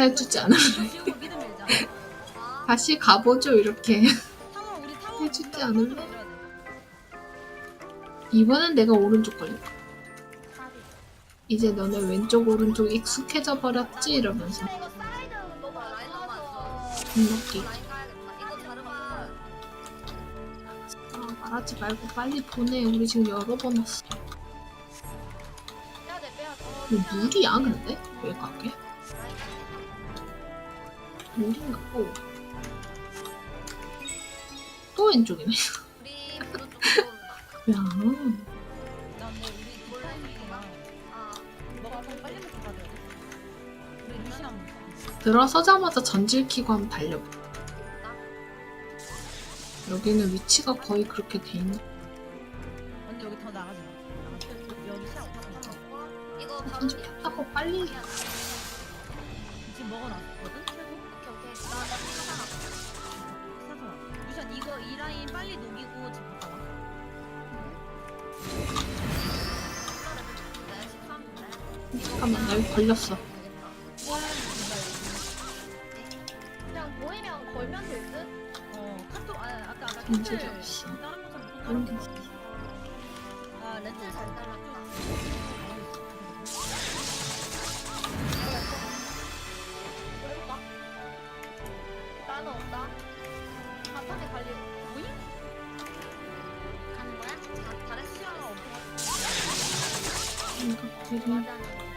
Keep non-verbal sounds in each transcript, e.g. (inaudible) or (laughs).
해주지 않을래? 밀자. 다시 가보죠 이렇게. 해주지 않을래? 이번엔 내가 오른쪽 걸릴까? 이제 너네 왼쪽 오른쪽 익숙해져 버렸지 이러면서 자르면 아, 말하지 말고 빨리 보내. 우리 지금 여러 번 왔어. 이거 물이야 근데? 왜 가게? 물인가? 오. 또 왼쪽이네. 우리. (laughs) 야. 나뭐 우리 몰라니까. 아, 너가 좀 빨리 먹고 가야 돼. 우리 루시랑 들어서자마자 전질 키고 한번 달려봐. 여기는 위치가 거의 그렇게 돼 있네. 언니 여기 더 나가지 마. 여기 시작 못하고 이거 바로 전질 켰다고 빨리. 지금 먹어놨거든. 최고. 오케이 오케이. 나나 찾아놨어. 사서. 루시안 이거 이 라인 빨리 녹이고 집 갔다 와. 네, 13분에. 잠깐만 나 여기 걸렸어. 그냥 걸면 될 듯 어 카톡 아 아까 아까 전질이 카톡. 잘했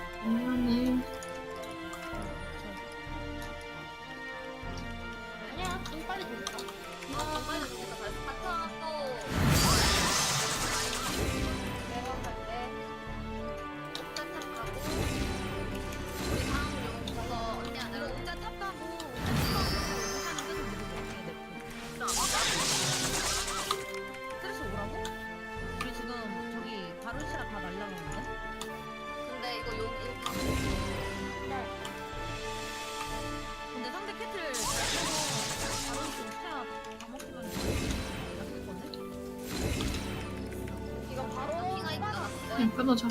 그냥 끊어져.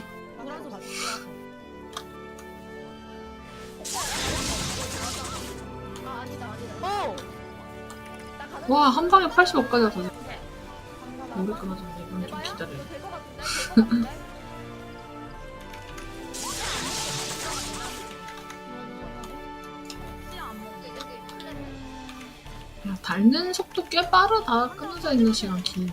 와 한 방에 85까지 왔어. 오래 끊어졌네. 이건 좀? 기다려. (laughs) 야 닳는 속도 꽤 빠르다. 끊어져 있는 시간 긴.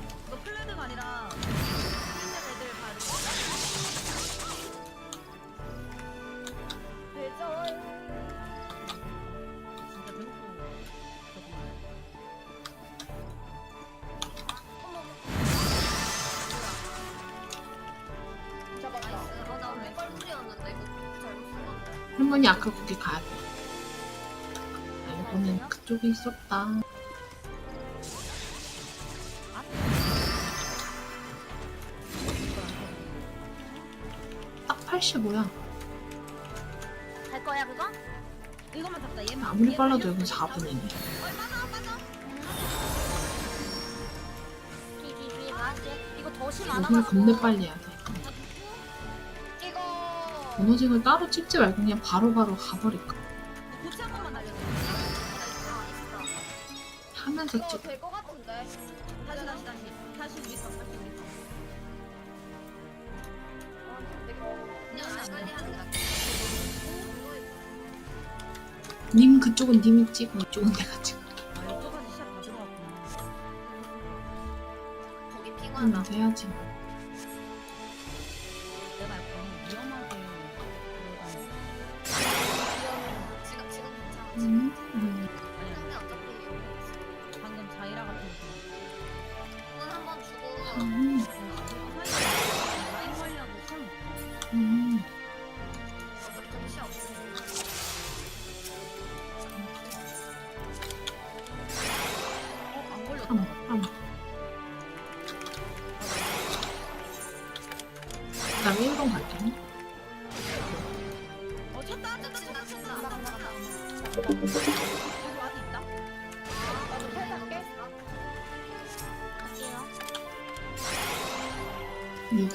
나이스. 어, 나 원래 뻘물이었는데 이거 잘못 쓴. 할머니 아까 거기 가야 돼. 알고는 그쪽에 있었다. 딱 85야. 갈 거야 그거? 이것만 잡다 얘만 아무리 얘 빨라도. 여기 4분이네. 뒤뒤뒤 나한테 이거 더심 안 여기는 겁내 빨리 해야 돼. 번호징을 따로 찍지 말고 그냥 바로 바로 가버릴까. 하면서 찍. 될것 같은데 다시 다시 다시 다시 위서 다시 위서 그냥 안 빨리 하는 게 낫겠다. 님 그쪽은 님이 찍어. 이쪽은 내가 들어갔구나 거기. 하면서 해야지. 음, 음. 어? 한, 한. 나 1번 갈게. 6,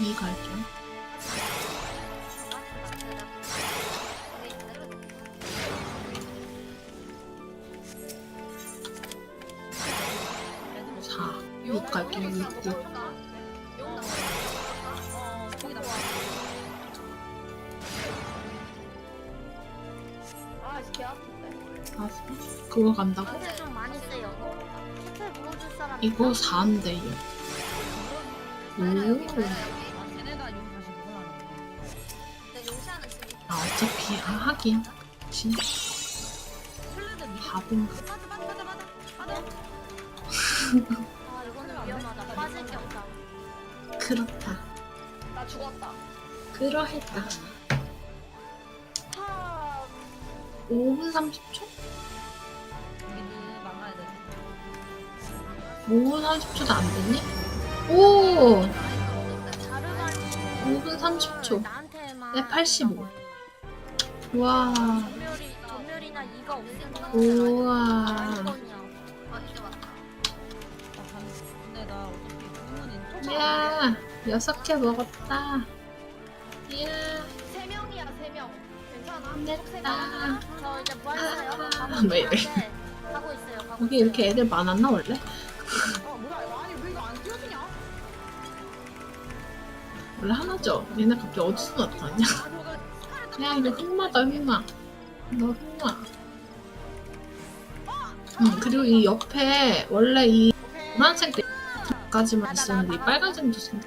2 갈게요. 육 갈게요, 육, 육. 아, 그거 간다고? 이거 4인데, 이거. 오. 아 어차피 아, 하긴. 진 플레드 미 바본가. 아, 이거는 위험하다. 빠질 게 없다. 그렇다. 나 죽었다. 그러했다. 하. 5분 30초? 미드 막아야 돼 5분 30초도 안 됐니? 오! 자르가니. 5분 30초. 나한테만. 네, 85. 와. 전멸이 전멸이나 이가 없으면 우와. 아니거든요. 아 이제 맞다. 아, 간- 근데 나 어차피 주문인 토가 야, 여섯 개 먹었다. 이야, 세 명이야 세 명. 괜찮아? 됐다. 저 이제 뭐 했어요? 아, 왜 이래. 가고 (laughs) 있어요. 여기. 이렇게 애들 많았나, 원래? 원래 하나죠? 얘네 갑자기 어디서 나타났냐? 야, 이거 흑마다, 흑마. 너 흑마. 응, 그리고 이 옆에 원래 이 노란색 까지만 있었는데 이 빨간색도 천천히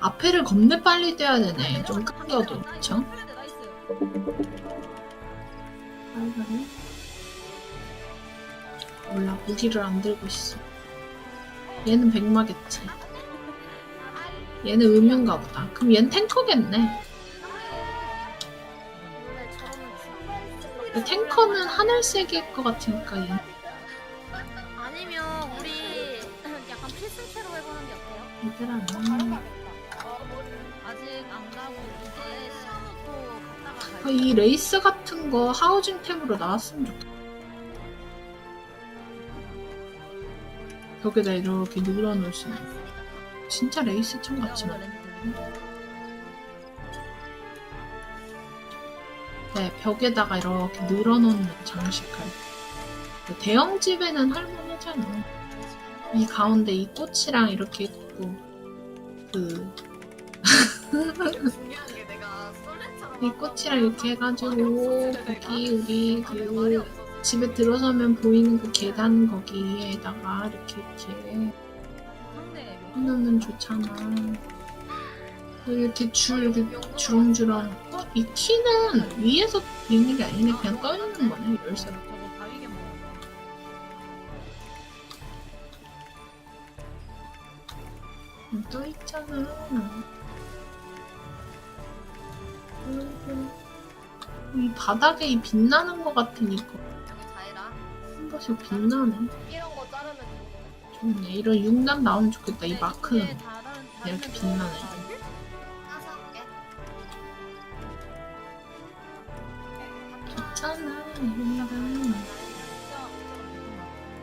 앞에를 겁내 빨리 뛰어야 되네. 좀 끊겨도, 그쵸? 빨간이? 몰라, 무기를 안 들고 있어. 얘는 백마겠지. 얘는 음유인가 보다. 그럼 얘는 탱커겠네. 탱커는 하늘색일 것 같으니까 얘. 아니면 우리 약간 필승체로 해보는 게 어때요? 얘들아, 어, 아직 안 가고 이제 시험도 갔다가 아, 갈이 레이스 같은 거 하우징 탭으로 나왔으면 좋겠다. 벽에다 이렇게 눌러 놓을 수 있는. 진짜 레이스처럼 같지만. 네, 벽에다가 이렇게 늘어 놓는 장식할. 때. 대형 집에는 할만하잖아. 이 가운데 이 꽃이랑 이렇게 있고, 그. (laughs) 이 꽃이랑 이렇게 해가지고, 거기 우리 그 집에 들어서면 보이는 그 계단 거기에다가 이렇게 이렇게 해놓으면 좋잖아. 이렇게 줄, 이렇게 주렁주렁. 어, 이 키는 위에서 있는 게 아니네. 그냥 떠 있는 거네, 열쇠가. 먹어 떠 있잖아. 이 바닥에 이 빛나는 것 자이라. 한 번씩 빛나네. 이런 거 자르면 좋네. 이런 6단 나오면 좋겠다. 이 이게 다 다른- 이렇게 빛나네.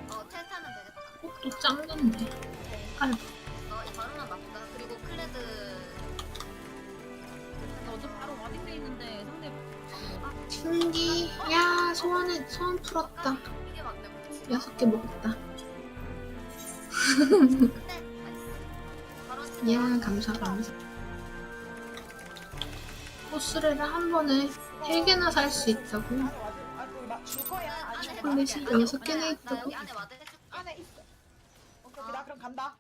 어 텔타는 되겠다. 꽃도 짱는데. 아유, 너이 바로만 맞다. 그리고 클레드. 근데 어차피 바로 와딩돼 있는데 상대 신기. 야, 소원에, 소원 풀었다. 여섯 개 먹었다. (laughs) 야, 감사, 감사. 코스레를 한 번에 세 개나 살 수 있다고. 초콜릿이 안에 여섯 개나 나 있다고. 안에 있어 오케이 오케이 나 그럼 간다